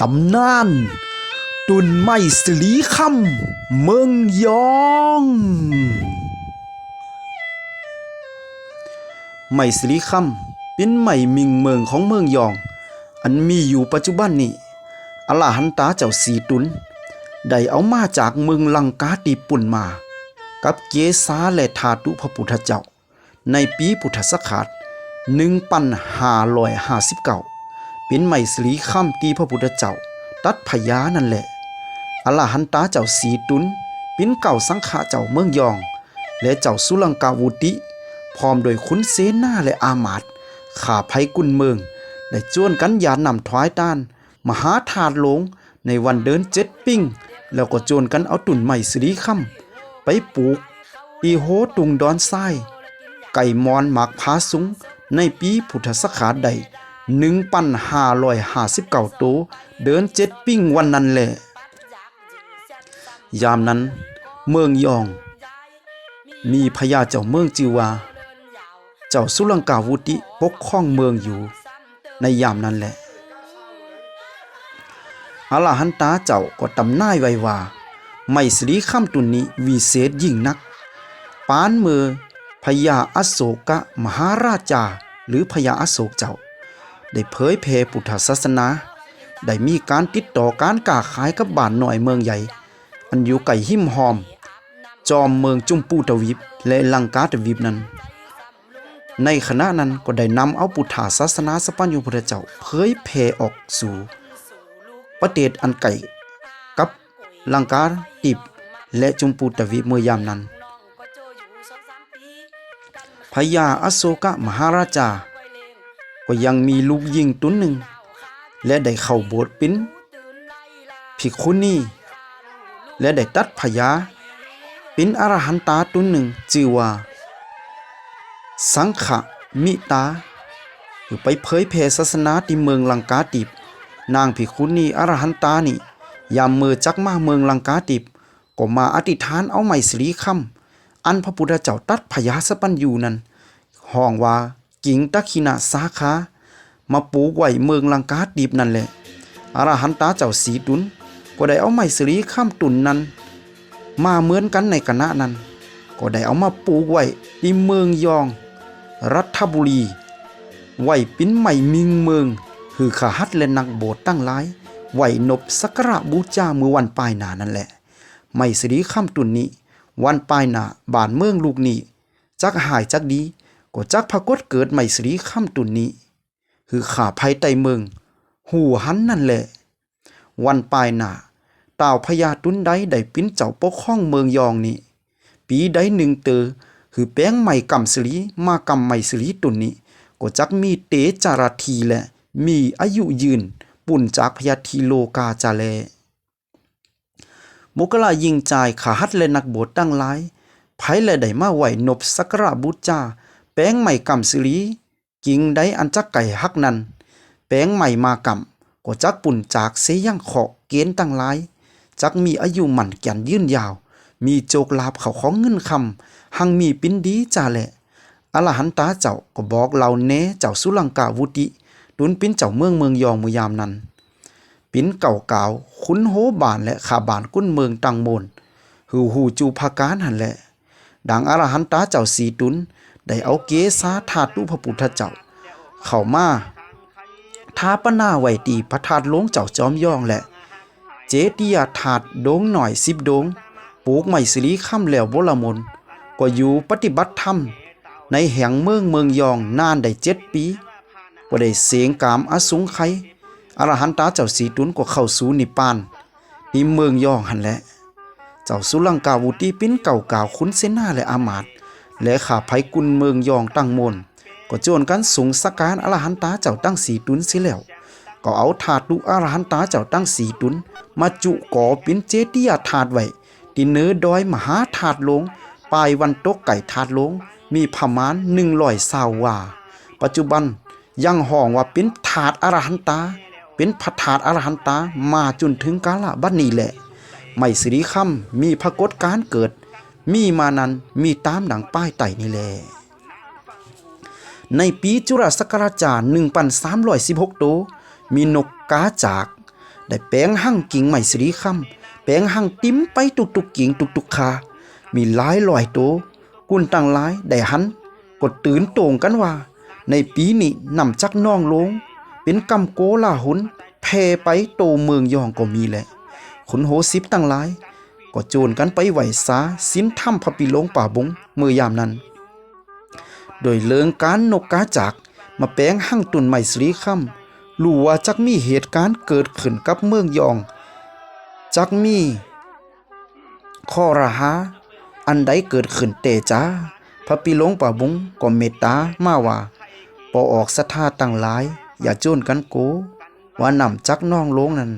ตำนาน ตุนไม่สลีคำเมืองยอง ไม่สลีคำเป็นไม่มิงเมืองของเมืองยอง อันมีอยู่ปัจจุบันนี้อลาหันตาเจ้าสีตุน ได้เอามาจากเมืองลังกาตีปุ่นมา กับเกษาและทาตุพระพุทธเจ้า ในปีพุทธศักราช1559เเป็นไม้สลีค่ำตีพระพุทธเจ้า ตัดพญานั่นแหละอลาหันตาเจ้าสีตุนเป็นเก่าสังขะเจ้าเมืองยอง และเจ้าสุลังกาวุติ พร้อมโดยขุนเสนาและอามาตข่าภัยกุนเมือง ได้จวนกันยานนำถวายต้าน มหาทาดหลงในวันเดินเจ็ดปิ้ง แล้วก็โจนกันเอาตุ่นใหม่สีค่ำไปปลูกปีโฮตุงดอนทราย ไก่มอนหมากพาสุง ในปีพุทธศักราชใด 1,559โตวเดินเจ็ดปิ้งวันนั้นแหละ ยามนั้น เมืองยอง มีพญาเจ้าเมืองจือว่าเจ้าสุลังกาวุติปกครองเมืองอยู่ ในยามนั้นแหละอาลาหันตาเจ้าก็ตำนายไว้ว่าไม่สรีข้ามตุนนี้วิเศษยิ่งนัก ปานเมือพญาอโศกะมหาราชาหรือพญาอโศกเจ้า ได้เผยแผ่พุทธศาสนา ได้มีการติดต่อการค้าขายกับบ้านหน่อยเมืองใหญ่ อันอยู่ไก่หิมหอม จอมเมืองจุมปูตวีปและลังกาตวีปนั้น ในขณะนั้นก็ได้นำเอาพุทธศาสนาสปัญญูพุทธเจ้าเผยแผ่ออกสู่ ประเทศอันไกลกับลังกาติบและจุมปูตวีปเมื่อยามนั้นพญาอโศกมหาราชา ก็ยังมีลูกยิงตุ้นหนึ่ง และได้เข้าโบสถ์เป็นภิกขุนีและได้ตัดพญาเป็นอรหันตาตุ้นหนึ่งชื่อว่า สังขมิตาคือไปเผยแผ่ศาสนาที่เมืองลังกาติบนางภิกขุนีอรหันตานี่ยามมือจักมาเมืองลังกาติบก็มาอธิษฐานเอาไม้สลีคำอันพระพุทธเจ้าตัดพยาสปัญญูนั้นห้องว่า กิ่งตะคินาสาขามาปลูกไว้เมืองลังกาติบนั่นแหละอรหันตาเจ้าสีตุนก็ได้เอาไม้สลีข้ามตุนนั้น มาเหมือนกันในคณะนั้น ก็ได้เอามาปลูกไว้ที่เมืองยอง รัฐบุรี ไว้ปิ้นใหม่มิงเมืองคือขาฮัดและนักโบสถ์ตั้งหลายไหวนบสักระบูชาเมื่อวันปลายหนานั่นแหละ ไม่สิริข้ามตุนนี้ วันปลายหนาบานเมืองลูกนี้ จักหายจักดี ก็จักพากฏเกิดไม่สริข้ามตุนนี้ คือขาภัยไตเมือง หูหันนั่นแหละ วันปลายหนาตาวพญาตุนใดได้ปิ้นเจ้าปกข้องเมืองยองนี้ ปีใดหนึ่งเตอคือแป้งใหม่กำสลีมากำใหม่สลีตุนนี้ ก็จักมีเตจาราทีแหละ มีอายุยืน ปุ่นจากพยาธีโลกาจาแลมุกลายิงจ่ายขาหัดและนักบวชตั้งหลายไผและได้มาไหวนบสักระบูชา แป้งใหม่กำสิลีกิงใดอันจักไก่ฮักนันแป้งใหม่มากำก็จักปุ่นจากเสยังขอเกณฑ์ตั้งหลาย จักมีอายุหมันแก่นยืนยาว มีโจกลาบเขาของเงินคำหังมีปิ้นดีจ่าแหละอรหันตาเจ้าก็บอกเราแน่เจ้าสุลังกาวุติดุนปิ้นเจ้าเมืองเมืองยองมือยามนั้น ปิ้นเก่าเก่าคุ้นโหบานและขาบานกุ้นเมืองตังโมนหูหูจูภาการหันแหละ ดังอรหันตาเจ้าสีตุน ได้เอาเกสาธาตุพระพุทธเจ้า เข้ามาท้าปนาไว้ตีพระธาตุลงเจ้าจอมย่องแหละ เจดียาถาดโดงหน่อยสิบโดงปลูกไม้สิริค่ำแล้วโบละมนก็อยู่ปฏิบัติธรรม ในแห่งเมืองเมืองยองนานได้เจ็ดปีก็ได้เสียงกามอสุงไขยอรหันตาเจ้าสีตุนก็เข้าสู่นิพพานที่เมืองยองหันแหละ เจ้าสุลังกาวุตีปิ้นเก่าก่าวคุ้นเสนาและอามาตย และขาภัยกุลเมืองยองตั้งมนก็จวนกันสูงสักการอรหันตาเจ้าตั้งสีตุนเสิแล้ว ก็เอาถาดดูอรหันตาเจ้าตั้งสีตุน มาจุก่อเป็นเจดียาถาดไว้ที่เนื้อดอยมหาถาดหลงปลายวันตกไก่ถาดหลงมีประมาณหนึ่งร้อยสาววาปัจจุบันยังห้องว่าเป็นถาดอรหันตา เป็นพระถาดอรหันตามาจนถึงกาลบัดนี้แหละ ไม่สิริคำมีพระกฏการเกิด มีมานั้นมีตามดังป้ายไต่นี่แหละในปีจุรศักราชจาร1316 โตวมีนกกาจาก ได้แปลงหั่งกิ่งใหม่สิริค่ำแปลงหั่งติ้มไปตุกๆกิ่งตุกๆคา มีหลายลอยโตวกุนตั้งหลายได้หัน กดตื่นโต่งกันว่า ในปีนี้นำจักน้องลง เป็นกำโกลาหุนแพ่ไปโตเมืองยองก็มีแหละ ขุนโหสิบตั้งหลาย ก็โจรกันไปไหวสาสินถ้ำพระปิโลงป่าบงเมื่อยามนั้น โดยเลิงการนกกาจากมาแปลงหั่งตุนใหม่สรีค่ำรู้ว่าจักมีเหตุการณ์เกิดขึ้นกับเมืองยอง จักมีข้อระหาอันใดเกิดขึ้นเตจ้าพระปิโลงป่าบุงก็เมตตามาว่าปอออกศรัทธาตั้งหลาย อย่าโจนกันโกว่านำจักน้องลงนั้น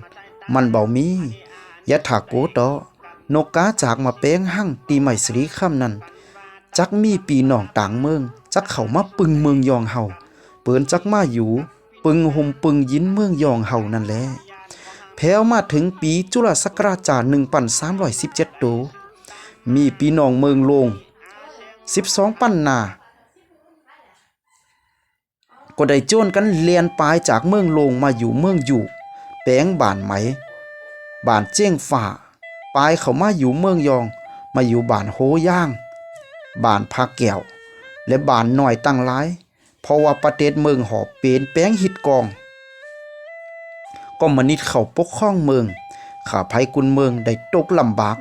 มันเบามีอย่าถากโกต่อ นกกาจากมาแป้งหั่งตีใหม่สรีค่ำนั้น จักมีปีนองต่างเมือง จักเขามาปึงเมืองยองเฮาเปิ้นจักมาอยู่ปึงห่มปึงยินเมืองยองเฮานั่นแหละแพ้วมาถึงปีจุลศักราชจา1317โต มีปีนองเมืองลง12ปันนาก็ได้โจนกันเลียนปลายจากเมืองลงมาอยู่เมืองอยู่ แปลงบ้านไหมบ้านเจ้งฝ่า ปายเขามาอยู่เมืองยอง มาอยู่บ้านโหย่าง บ้านพาแก้ว และบ้านหน่อยตั้งหลาย เพราะว่าประเทศเมืองหอบเป็นแป้งหิดกอง ก็มนิดเขาปกครองเมืองข้าภัยกุนเมืองได้ตกลำบาก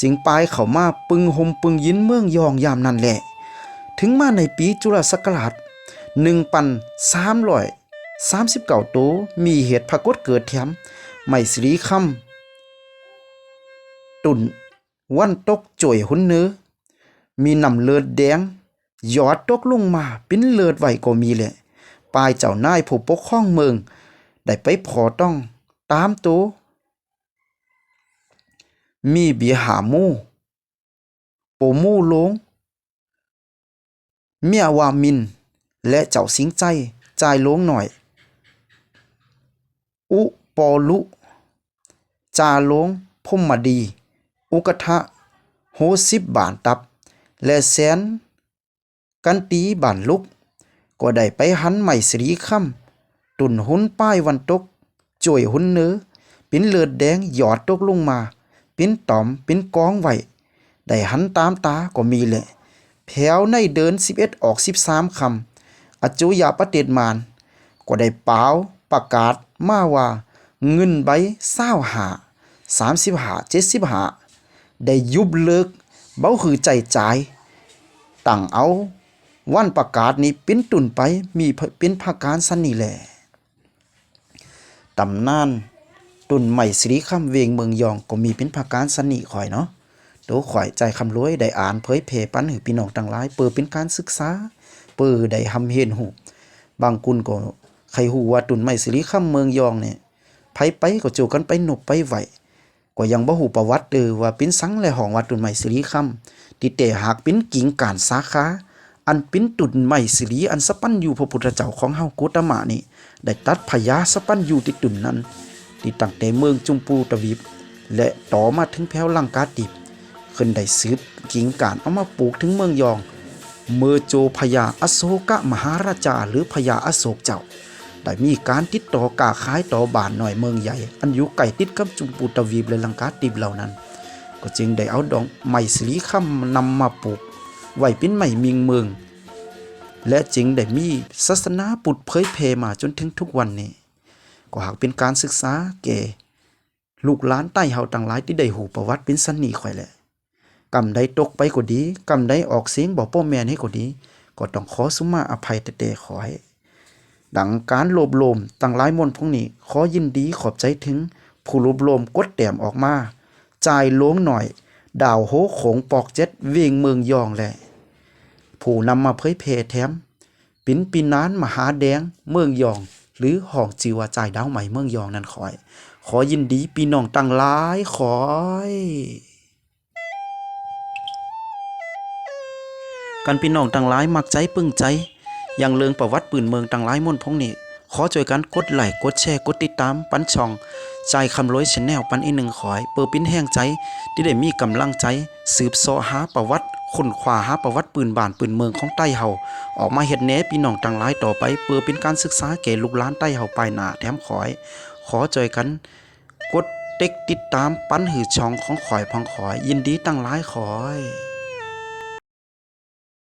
จึงปายเขามาปึงหมปึงยินเมืองยองยามนั้นแหละ ถึงมาในปีจุลศักราช1339โตวมีเหตุพากฏเกิดแถมไม่สิริคำ ตุนวันตกจ่วยหุนเนื้อมีน้ำเลือดแดงยอดตกลงมาเป็นเลือดไหวก็มีแหละปลายเจ้านายผู้ปกครองเมือง ได้ไปพอต้องตามตัวมีเบียหามูโปหมูลง เมียวามิน และเจ้าสิงใจจ่ายลงหน่อย อุปอลุ จาลงพมมาดี อุกทะโหสิบบานตับ และแสน กันตีบานลุก ก็ได้ไปหันใหม่สรีค่ำตุนหุนป้ายวันตกจ่วยหุนเนื้อเป็นเลือดแดงหยอดตกลงมาเป็นตอมเป็นกองไหวได้หันตามตาก็มีแหละแผวในเดิน 11 ออก 13คำอจุยาประเตดมาน ก็ได้เปล่าประกาศมาว่า เงินใบเศร้าหาสามสิบหาเจ็ดสิบหา ได้ยุบเลิก เบ้าคือใจจ่ายตั้งเอาวันประกาศนี้เป็นตุนไปมีเป็นภาการสันนี่แหละตำนานตุนใหม่สิริคำเวงเมืองยองก็มีเป็นภาการสันนี่ข่อยเนาะโตข่อยใจคำรวยได้อ่านเผยแผ่ปันให้พี่น้องต่างหลาย เปิดเป็นการศึกษา เปิดได้ทำเห็นหูบางกุนก็ใครหูว่าตุนไม่สิริคำเมืองยองเนี่ยไผไปก็โจกันไปหนบไปไหว ก็ยังบ่หูประวัติเดอว่าเป็นสังและห้องวัดตุนใหม่สิริคำที่แต่หากเป็นกิ่งการสาขาอันเป็นตุนใหม่สิริอันสะปั้นอยู่พระพุทธเจ้าของเฮาโกตมะนี่ได้ตัดพญาสะปั้นอยู่ที่ตุนนั้นที่ตั้งแต่เมืองจุมปูตะวีปและต่อมาถึงแพ้วลังกาติบขึ้นได้สืบกิ่งการเอามาปลูกถึงเมืองยอง เมื่อโจพญาอโศกมหาราชาหรือพญาอโศกเจ้า ได้มีการติดต่อกาขายต่อบานหน่อยเมืองใหญ่ อันอยู่ใกล้ติดกับจุมปูตะวีบและลังกาติบเหล่านั้น ก็จึงได้เอาดอกไม้สีคำนำมาปลูก ไว้เป็นไม้มิงเมือง และจึงได้มีศาสนาปุตเผยเพมาจนถึงทุกวันนี้ ก็หากเป็นการศึกษาแก่ลูกหลานใต้เฮาต่างหลายที่ได้หูประวัติเป็นสันนีข่อยแหละกำใดตกไปก็ดีกำใดออกเสียงบอกพ่อแม่นให้ก็ดี ก็ต้องขอสุมาอภัยแต่แต่ขอให้ ดังการโลบโลมต่างหลายมนพวกนี้ ขอยินดีขอบใจถึง ผู้โลบโลมกดแต้มออกมา จ่ายลวงหน่อย ดาวโหโขงปอกเจ็ดเวียงเมืองยองแหละ ผู้นำมาเผยแพร่แถม ปินปีนานมหาแดงเมืองยอง หรือห้องจิวาจ่ายดาวใหม่เมืองยองนั่นขอย ขอยินดีปีน้องตั้งหลายขอยกันพี่น้องต่างหลายมักใจปึ้งใจ อย่างเลิงประวัติปืนเมืองต่างหลายม่นพงนี้ขอช่วยกันกดไลค์กดแชร์กดติดตามปันช่องใจคำร้อยชแนลปันอีหนึ่งขอยเปิดปิ้นแห้งใจ ที่ได้มีกำลังใจ สืบเสาะหาประวัติค้นคว้าหาประวัติปืนบานปืนเมืองของใต้เฮาออกมาเฮ็ดแหนพี่น้องต่างหลายต่อไป เปิดเป็นการศึกษาแก่ลูกหลานใต้เฮาปลายหนาแถมขอย ขอช่วยกันเต็กติดตามปั้นหือช่องของข่อยพังขอย ยินดีตั้งหลายขอย